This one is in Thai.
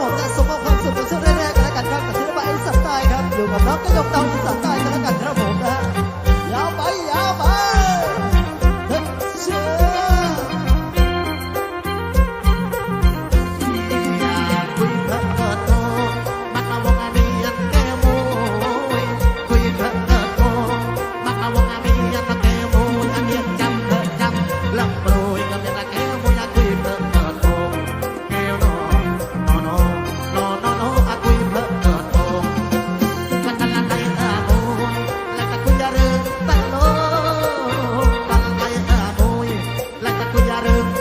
ผมแะสมมติความสุขในช่วงแรกๆกันแล้วกันครับกับศิลปะไอสัตย์ครับอยู่กับน้องกระยกเตาสัตย์กัน Arab